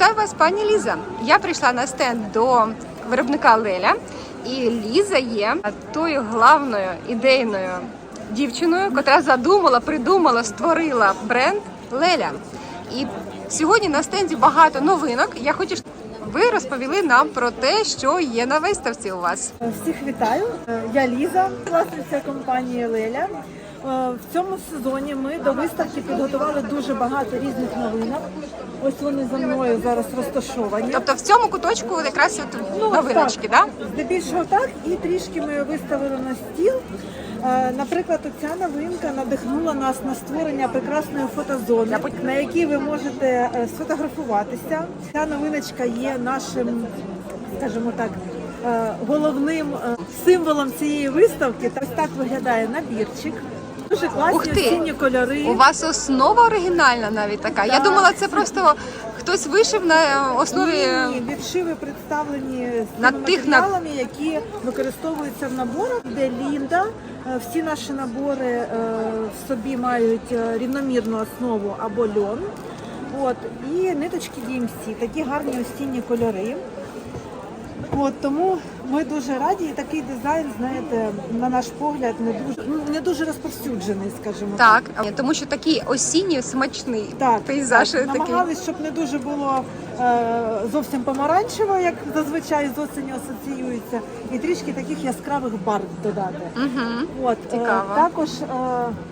Вітаю вас, пані Ліза. Я прийшла на стенд до виробника Леля, і Ліза є тою главною ідейною дівчиною, яка задумала, придумала, створила бренд Леля. І сьогодні на стенді багато новинок. Я хочу, ви розповіли нам про те, що є на виставці у вас. Всіх вітаю. Е, Я Ліза, власниця компанії Леля. Е, В цьому сезоні ми до виставки підготували дуже багато різних новинок. Ось вони за мною зараз розташовані. Тобто в цьому куточку якраз от Ну, новиночки, так. да? Здебільшого так, і трішки ми виставили на стіл. Е, Наприклад, ця новинка надихнула нас на створення прекрасної фотозони, на якій ви можете е, сфотографуватися. Ця новиночка є нашим, скажімо так, е, головним символом цієї виставки. Ось так виглядає набірчик. Дуже Ух класні ти! осінні кольори. У вас основа оригінальна навіть така. Я думала, це просто хтось вишив на основі. Ні, ні, відшиви представлені з На тими тих на- матеріалами, які використовуються в наборах, де Лінда. Е, Всі наші набори е, в собі мають е, рівномірну основу або льон. От, і ниточки DMC, такі гарні осінні кольори. От, тому ми дуже раді, і такий дизайн, знаєте, на наш погляд, не дуже ну, не дуже розповсюджений, скажімо Так, Так, тому що такий осінній смачний так, пейзаж так, такий. намагались, щоб не дуже було е, зовсім помаранчево, як зазвичай з осені асоціюється, і трішки таких яскравих барв додати. Угу. От е, також е,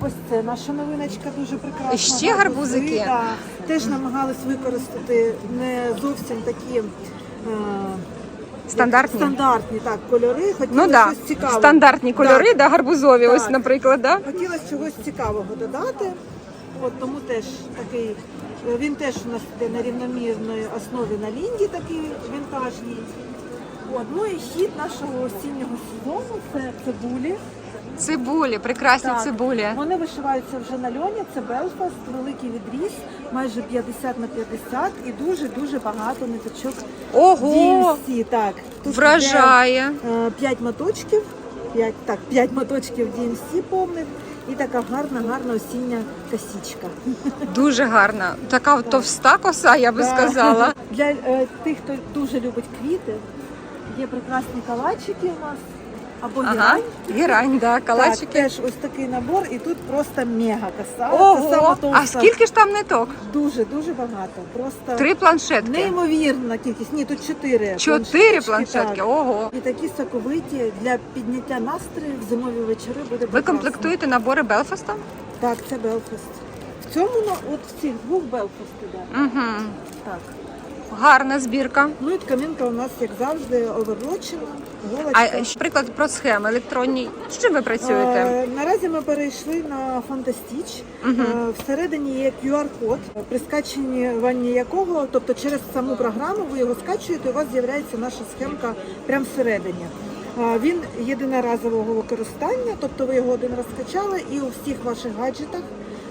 ось це наша новиночка дуже прекрасна. І ще гарбузики. да. Теж намагались використати не зовсім такі. Е, Стандартні? стандартні так кольори. Хотіли Ну да, щось цікаве. стандартні кольори, да, гарбузові, Так. ось, наприклад, да? Хотілося чогось цікавого додати. От тому теж такий. Він теж у нас йде на рівномірної основі на лінді, такий вінтажній. От, ну і хід нашого осіннього сезону це цибулі. Цибулі, прекрасні Так. цибулі. Вони вишиваються вже на льоні. Це Белфаст, великий відріз, майже 50 на 50 і дуже дуже багато ниточок. Ого! DMC, так. Тут Вражає. Е, П'ять моточків, п'ять так, п'ять моточків DMC повних і така гарна, гарна осіння косічка. Дуже гарна. Така от товста коса, я би Да. сказала. Для е, тих, хто дуже любить квіти, є прекрасні калачики у нас або Ага, герань. герань, да, Так, калачики. теж ось такий набор, і тут просто мега коса. Це Ого! сама А скільки ж там ниток? Дуже дуже багато. Просто Три планшетки. неймовірна кількість. Ні, тут чотири. Чотири планшетки. так. Ого. І такі соковиті для підняття настрою в зимові вечори буде Ви прекрасно. комплектуєте набори Белфаста? Так, це Белфаст. В цьому ну, от в цих двох Белфаст іде. Угу. Так. Гарна збірка. Ну і тканинка у нас, як завжди, оверлочена, голочка. А ще приклад про схеми електронні. З чим ви працюєте? Е, Наразі ми перейшли на Фантастіч. Е, Всередині є QR-код, при скачуванні якого, тобто через саму програму, ви його скачуєте, і у вас з'являється наша схемка прямо всередині. Е, Він єдиноразового використання, тобто ви його один раз скачали, і у всіх ваших гаджетах,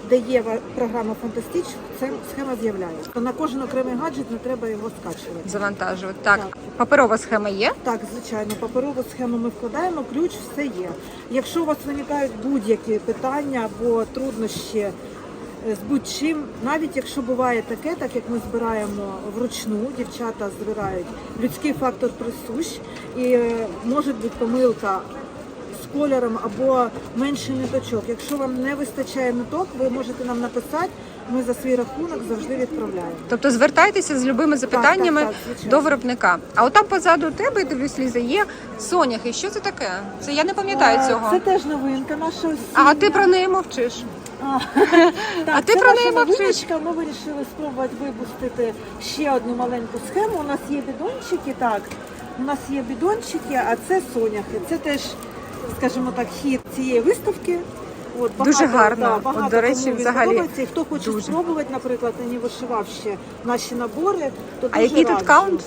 де є програма Фантастіч, ця схема з'являється. На кожен окремий гаджет не треба його скачувати. Завантажувати. Так, Так. паперова схема є. Так, звичайно, паперову схему ми вкладаємо, ключ все є. Якщо у вас виникають будь-які питання або труднощі е, з будь-чим, навіть якщо буває таке, так як ми збираємо вручну, дівчата збирають, людський фактор присущ і е, може бути помилка. З кольором або менший ниточок. Якщо вам не вистачає ниток, ви можете нам написати. Ми за свій рахунок завжди відправляємо. Тобто звертайтеся з любими запитаннями так, звичайно. до виробника. А от там позаду тебе, дивлюсь, Ліза, є соняхи. Що це таке? Це я не пам'ятаю Е, цього. Це теж новинка наша осіння. А ти про неї мовчиш. А, А ти про неї мовчиш. Ми вирішили спробувати випустити ще одну маленьку схему. У нас є бідончики, так. У нас є бідончики, а це соняхи. Це теж, скажімо так, хід цієї виставки. От, Дуже гарно. да, От, до речі, кому взагалі. І хто хоче дуже. спробувати, наприклад, не вишивав ще наші набори, то А дуже який тут раджу. каунт?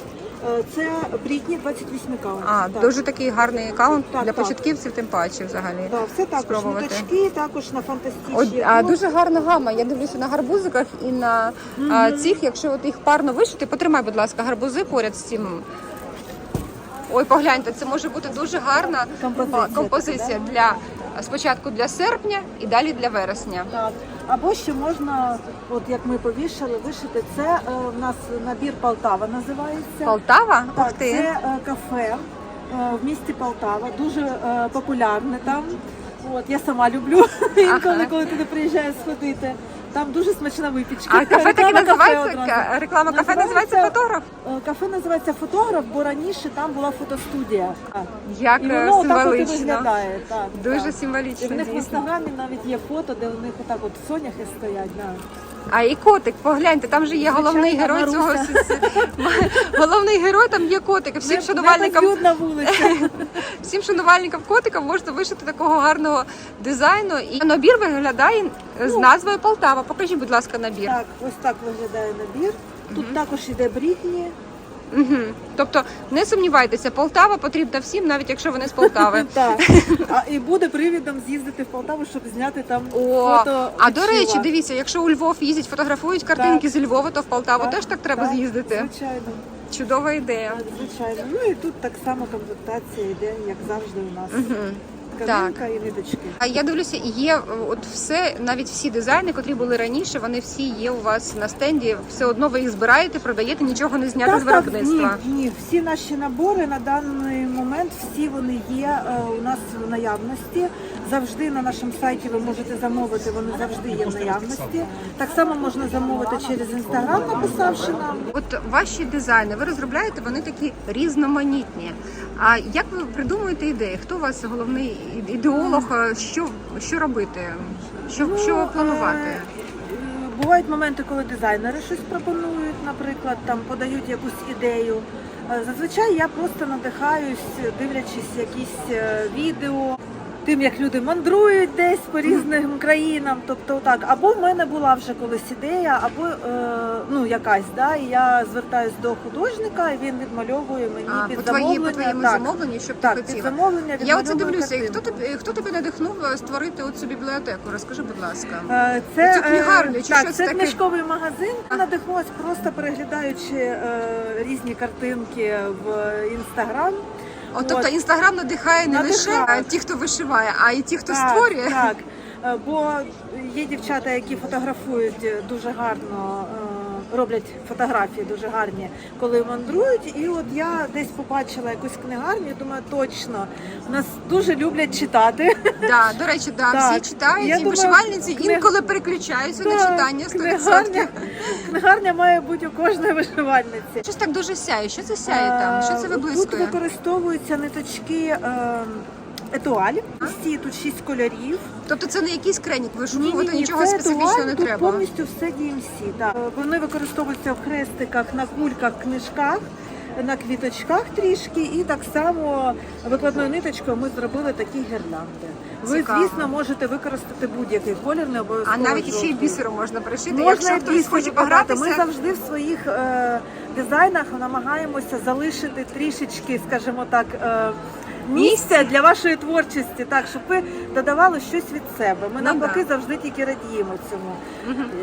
Е, Це Брітні 28 каунт. А, так. дуже такий гарний аккаунт Так, для так. початківців, тим паче взагалі. Да, все також спробувати. ниточки, також на фантастичні. От, а дуже гарна гама. Я дивлюся на гарбузиках і на а, цих, якщо от їх парно вишити, потримай, будь ласка, гарбузи поряд з цим. Ой, погляньте, це може бути дуже гарна Композиція композиція для спочатку для серпня і далі для вересня. Так. Або ще можна, от як ми повішали, вишити. Це е, в нас набір Полтава називається. Полтава? Ух ти. це е, кафе е, в місті Полтава, дуже е, популярне там. От я сама люблю інколи, Ага. коли туди приїжджаю сходити. Там дуже смачна випічка. А кафе так і Реклама кафе називається? одразу. Ка- Реклама кафе називається фотограф? Е, Кафе називається фотограф, бо раніше там була фотостудія. Як І е, воно отак от і виглядає. Так, Дуже так. І символічно, в них в дійсно. інстаграмі навіть є фото, де у них отак от соняхи стоять. Да. А і котик, погляньте, там же є головний Звичайно, герой цього. Маруся. Головний герой там є котик. Всім шанувальникам, всім шанувальникам котика можна вишити такого гарного дизайну. І набір виглядає з назвою Полтава. Покажіть, будь ласка, набір. Так, ось так виглядає набір. Тут також іде брітні. Угу. Тобто не сумнівайтеся, Полтава потрібна всім, навіть якщо вони з Полтави. Так. А і буде привідом з'їздити в Полтаву, щоб зняти там О, фото. а до речі, відчула. дивіться, якщо у Львов їздять, фотографують картинки з Львова, то в Полтаву Так, теж так треба так, з'їздити. Звичайно, Чудова ідея. так, звичайно. Ну і тут так само комплектація йде, як завжди у нас. Угу. Тканинка і ниточки. А я дивлюся, є е, от все, навіть всі дизайни, котрі були раніше, вони всі є у вас на стенді. Все одно ви їх збираєте, продаєте, нічого не зняти з виробництва. ні, ні, всі наші набори на даний момент всі вони є е, у нас в наявності. Завжди на нашому сайті ви можете замовити, вони завжди є в наявності. Так само можна замовити через інстаграм, написавши нам. От ваші дизайни, ви розробляєте, вони такі різноманітні. А як ви придумуєте ідеї? Хто у вас головний ідеолог? Що, що робити? Що, Ну, що планувати? е, Бувають моменти, коли дизайнери щось пропонують, наприклад, там подають якусь ідею. Е, Зазвичай я просто надихаюсь, дивлячись якісь е, відео, тим, як люди мандрують десь по різним країнам. Тобто так, або в мене була вже колись ідея, або е, ну якась, да, і я звертаюсь до художника, і він відмальовує мені А, під по, твої, замовлення. по твоєму так, замовленню, щоб так, ти під хотіла. замовлення Я оце відмальовую дивлюся, і хто тобі хто тебе надихнув е, створити оцю бібліотеку? Розкажи, будь ласка. Е, Це, Цю книгарню, е, чи так, що це це таке? книжковий магазин. Я Надихнулась просто переглядаючи е, різні картинки в інстаграм. От, тобто От. інстаграм надихає не лише Надихає. лише ті, хто вишиває, а й ті, хто Так, створює. Так, Е, бо є дівчата, які фотографують дуже гарно. Роблять фотографії дуже гарні, коли мандрують. І от я десь побачила якусь книгарню, думаю, точно нас дуже люблять читати. Да, до речі, да, Так. всі читають, Я і думаю, вишивальниці книг- інколи переключаються на читання 100%. книгарня, книгарня має бути у кожної вишивальниці. Щось так дуже сяє. Що це сяє там? Що це Е, Тут використовуються ниточки е, етуаль. Всі тут шість кольорів. Тобто це не якийсь кренік вишукувати, нічого це специфічного етуаль, не тут треба. повністю все DMC. Е, Вони використовуються в хрестиках, на кульках, книжках. На квіточках трішки, і так само викладною ниточкою ми зробили такі гірлянди. Ви, Цікаво. звісно, можете використати будь-який колір, не обов'язково. А навіть ще й жовтий. бісером можна пришити. Можна Якщо хтось бісер хоче викладати. Ми погратися, завжди в своїх е, дизайнах намагаємося залишити трішечки, скажімо так, е, місця для вашої творчості, так щоб ви додавали щось від себе. Ми Ну, навпаки завжди тільки радіємо цьому.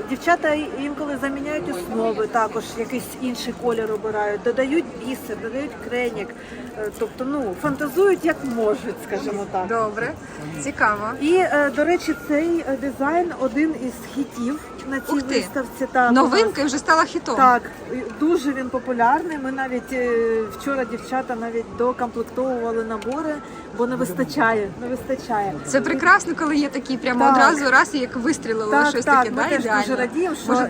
Дівчата інколи заміняють основи, також якийсь інший колір обирають, додають бісер, додають кренік. Е, Тобто, ну фантазують як можуть, скажімо так. добре, цікаво. І е, до речі, цей е, дизайн один із хітів на цій виставці. Так. Новинка вже стала хітом. Так, дуже він популярний. Ми навіть вчора дівчата навіть докомплектовували набори, бо не вистачає. Не вистачає. Це прекрасно, коли є такі прямо Так. одразу раз і як вистрілили Так, щось так, таке. ми да, теж ідеально. дуже радіємо, що Може-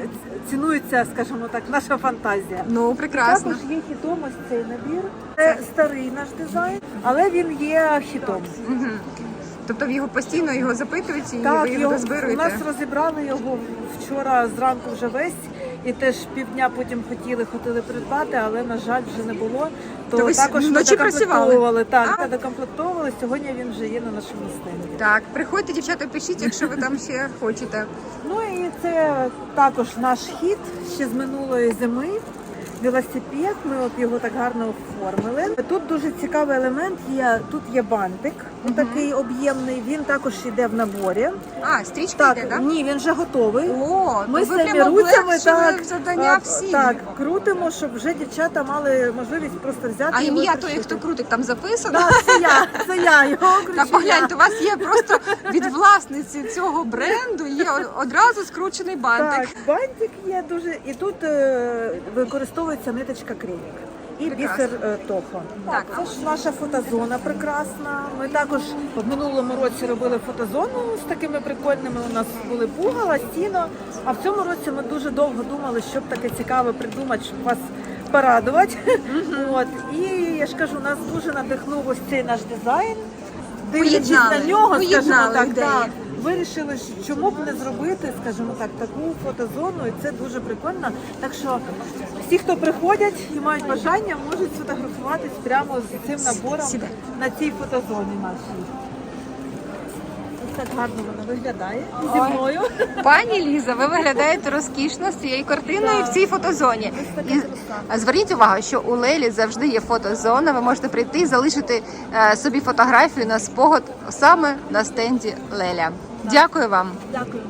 цінується, скажімо так, наша фантазія. Ну, прекрасно. Також є хітом ось цей набір. Це старий наш дизайн, але він є хітом. Мгм. Тобто в його постійно його запитують і Так, ви його його, у нас розібрали його вчора зранку вже весь, і теж півдня потім хотіли, хотіли придбати, але на жаль вже не було. То, То ви також ми вночі працювали? Так, А? докомплектовували. Сьогодні він вже є на нашому стенді. Так, приходьте, дівчата, пишіть, якщо ви там ще хочете. Ну і це також наш хід ще з минулої зими. Велосипед, ми от його так гарно оформили. Тут дуже цікавий елемент є. Тут є бантик. Такий об'ємний. Він також йде в наборі. А, стрічка Так, йде, так? ні, він вже готовий. О, Ми то ви самі прямо руцями так, завдання а, всім. так крутимо, щоб вже дівчата мали можливість просто взяти А і ім'я витрушити. тої, хто крутить, там записано? Так, це я, це я його кручу. Та погляньте, у вас є просто від власниці цього бренду є одразу скручений бантик. Так, бантик є дуже. І тут е, використовується ниточка крилік. І бісер е, тофо. Так. Це ж наша фотозона прекрасна. Ми також в минулому році робили фотозону з такими прикольними. У нас були пугала, стіно. А в цьому році ми дуже довго думали, щоб таке цікаве придумати, щоб вас порадувати. От. І я ж кажу, нас дуже надихнув ось цей наш дизайн. Дивлячись Поєднали, на нього, скажімо поєднали так, ідеї. так, вирішили, чому б не зробити, скажімо так, таку фотозону, і це дуже прикольно. Так що всі, хто приходять і мають бажання, можуть сфотографуватись прямо з цим набором на цій фотозоні нашій. Ось так гарно вона виглядає зі мною. Пані Ліза, ви виглядаєте розкішно з цією картиною в цій фотозоні. І зверніть увагу, що у Лелі завжди є фотозона. Ви можете прийти і залишити е, собі фотографію на спогад саме на стенді Леля. Дякую вам. Дякую.